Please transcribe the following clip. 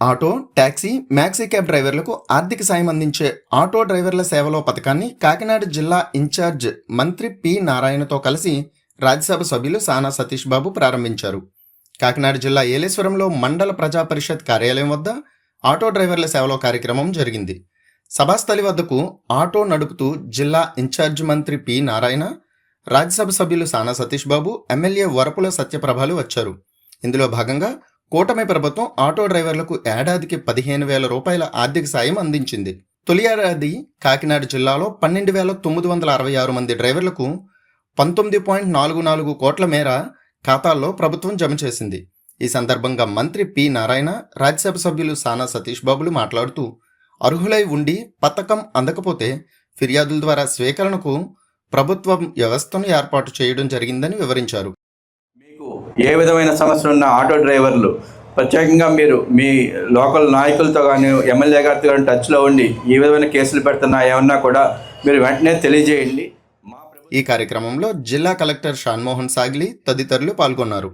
Auto taxi maxi cab డ్రైవర్లకు ఆర్థిక సాయం అందించే ఆటో డ్రైవర్ల సేవలో పథకాన్ని కాకినాడ జిల్లా ఇన్ఛార్జ్ మంత్రి పి నారాయణతో కలిసి రాజ్యసభ సభ్యులు సానా సతీష్ బాబు ప్రారంభించారు. కాకినాడ జిల్లా ఏలేశ్వరంలో మండల ప్రజా పరిషత్ కార్యాలయం వద్ద ఆటో డ్రైవర్ల సేవలో కార్యక్రమం జరిగింది. సభాస్థలి వద్దకు ఆటో నడుపుతూ జిల్లా ఇన్ఛార్జ్ మంత్రి పి నారాయణ రాజ్యసభ సభ్యులు సానా సతీష్ బాబు ఎమ్మెల్యే వరపుల సత్యప్రభలు వచ్చారు. ఇందులో భాగంగా కూటమి ప్రభుత్వం ఆటో డ్రైవర్లకు ఏడాదికి పదిహేను వేల రూపాయల ఆర్థిక సాయం అందించింది. తొలి ఏడాది కాకినాడ జిల్లాలో పన్నెండు వేల తొమ్మిది వందల అరవై ఆరు మంది డ్రైవర్లకు పంతొమ్మిది పాయింట్ నాలుగు నాలుగు కోట్ల మేర ఖాతాల్లో ప్రభుత్వం జమ చేసింది. ఈ సందర్భంగా మంత్రి పి నారాయణ రాజ్యసభ సభ్యులు సానా సతీష్ బాబులు మాట్లాడుతూ అర్హులై ఉండి పథకం అందకపోతే ఫిర్యాదుల ద్వారా స్వీకరణకు ప్రభుత్వం వ్యవస్థను ఏర్పాటు చేయడం జరిగిందని వివరించారు. ఏ విధమైన సమస్యలు ఉన్న ఆటో డ్రైవర్లు ప్రత్యేకంగా మీరు మీ లోకల్ నాయకులతో కానీ ఎమ్మెల్యే గారితో కానీ టచ్లో ఉండి ఏ విధమైన కేసులు పెడుతున్నా ఏమన్నా కూడా మీరు వెంటనే తెలియజేయండి. మా ఈ కార్యక్రమంలో జిల్లా కలెక్టర్ షాన్మోహన్ సాగ్లి తదితరులు పాల్గొన్నారు.